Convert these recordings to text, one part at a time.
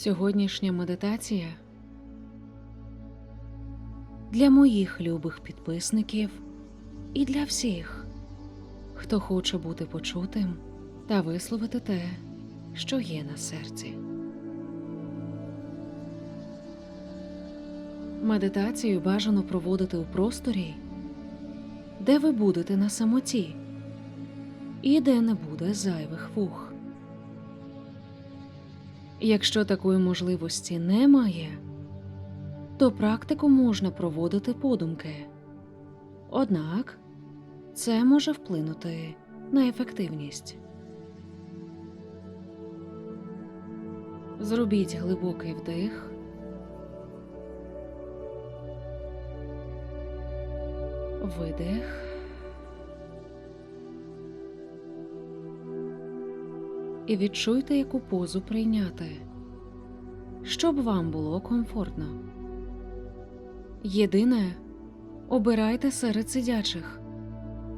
Сьогоднішня медитація для моїх любих підписників і для всіх, хто хоче бути почутим та висловити те, що є на серці. Медитацію бажано проводити у просторі, де ви будете на самоті і де не буде зайвих вух. Якщо такої можливості немає, то практику можна проводити подумки. Однак це може вплинути на ефективність. Зробіть глибокий вдих. Видих. І відчуйте, яку позу прийняти, щоб вам було комфортно. Єдине, обирайте серед сидячих,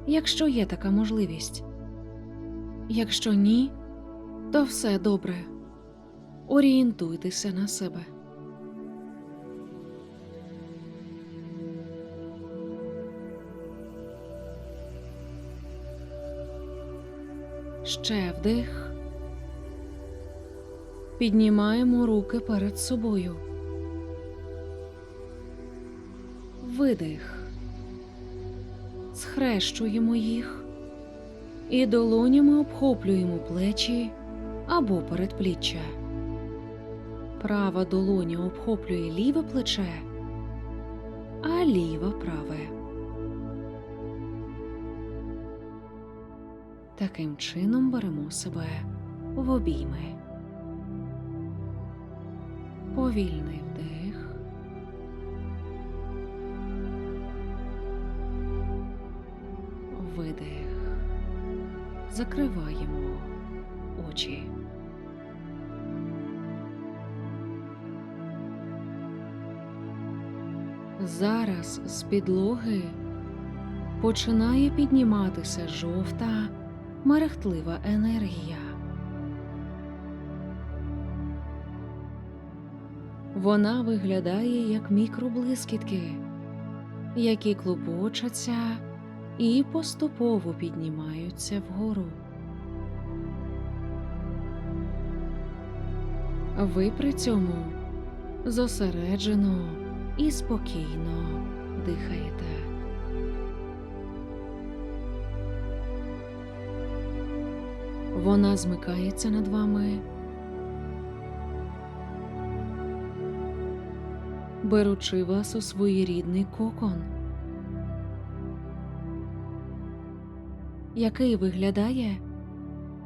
якщо є така можливість. Якщо ні, то все добре. Орієнтуйтеся на себе. Ще вдих. Піднімаємо руки перед собою. Видих. Схрещуємо їх і долонями обхоплюємо плечі або передпліччя. Права долоня обхоплює ліве плече, а ліва праве. Таким чином беремо себе в обійми. Повільний вдих. Видих. Закриваємо очі. Зараз з підлоги починає підніматися жовта, мерехтлива енергія. Вона виглядає як мікроблискітки, які клубочаться і поступово піднімаються вгору. Ви при цьому зосереджено і спокійно дихаєте. Вона змикається над вами. Беручи вас у своєрідний кокон, який виглядає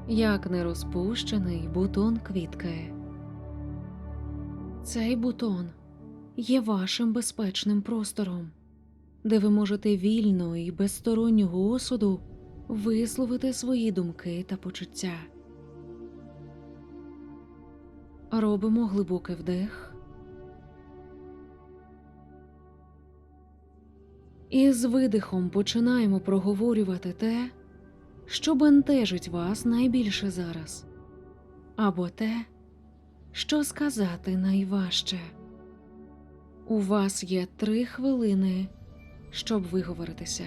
як нерозпущений бутон квітки. Цей бутон є вашим безпечним простором, де ви можете вільно і без стороннього осуду висловити свої думки та почуття. Робимо глибокий вдих. І з видихом починаємо проговорювати те, що бентежить вас найбільше зараз, або те, що сказати найважче. У вас є три хвилини, щоб виговоритися.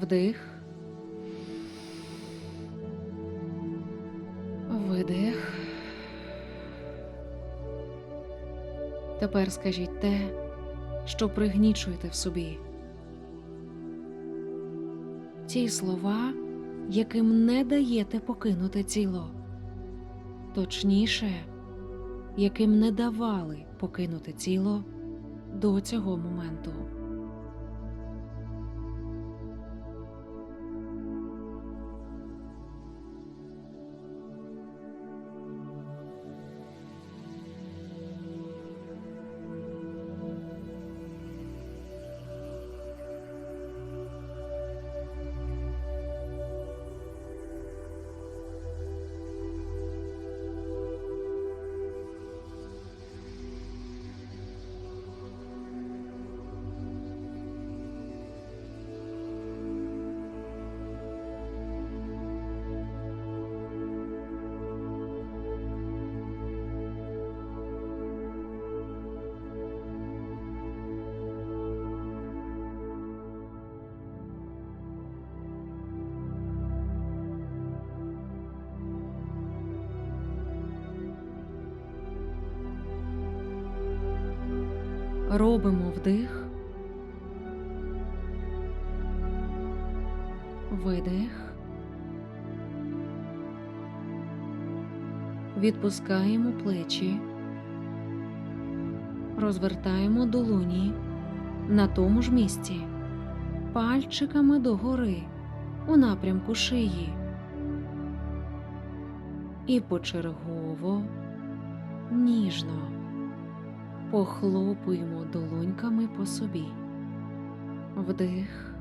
Вдих. Видих. Тепер скажіть те, що пригнічуєте в собі. Ті слова, яким не даєте покинути тіло, точніше, яким не давали покинути тіло до цього моменту. Робимо вдих, видих, відпускаємо плечі, розвертаємо долоні на тому ж місці, пальчиками догори у напрямку шиї. І почергово ніжно похлопуємо долоньками по собі. Вдих,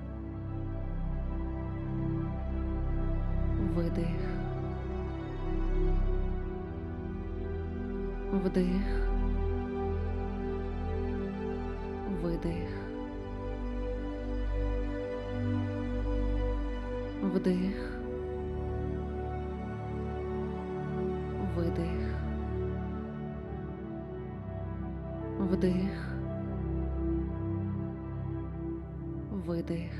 видих, вдих, видих, вдих, видих. Вдих, видих,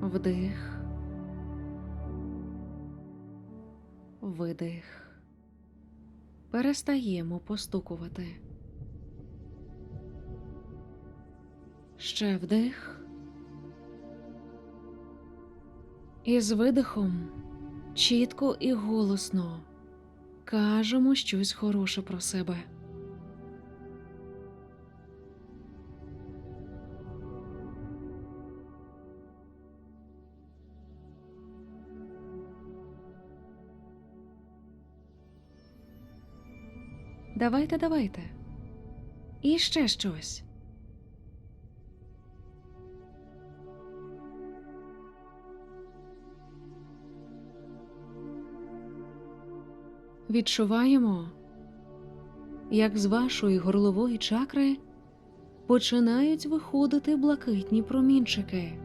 вдих, видих. Перестаємо постукувати. Ще вдих. І з видихом чітко і голосно кажемо щось хороше про себе. Давайте, давайте. І ще щось. Відчуваємо, як з вашої горлової чакри починають виходити блакитні промінчики.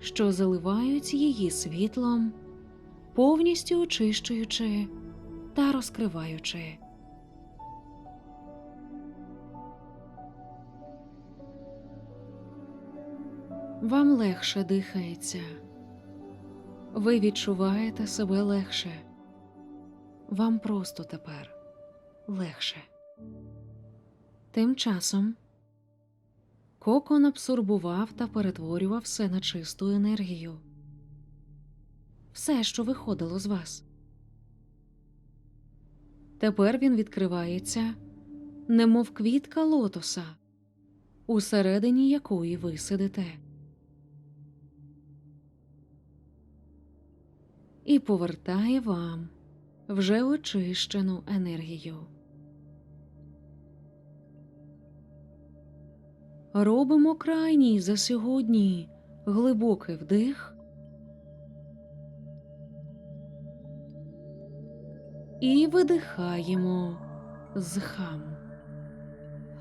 Що заливають її світлом, повністю очищуючи та розкриваючи. Вам легше дихається. Ви відчуваєте себе легше. Вам просто тепер легше. Тим часом кокон абсорбував та перетворював все на чисту енергію. Все, що виходило з вас. Тепер він відкривається, немов квітка лотоса, усередині якої ви сидите. І повертає вам вже очищену енергію. Робимо крайній за сьогодні глибокий вдих і видихаємо з хам.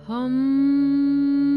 Хам.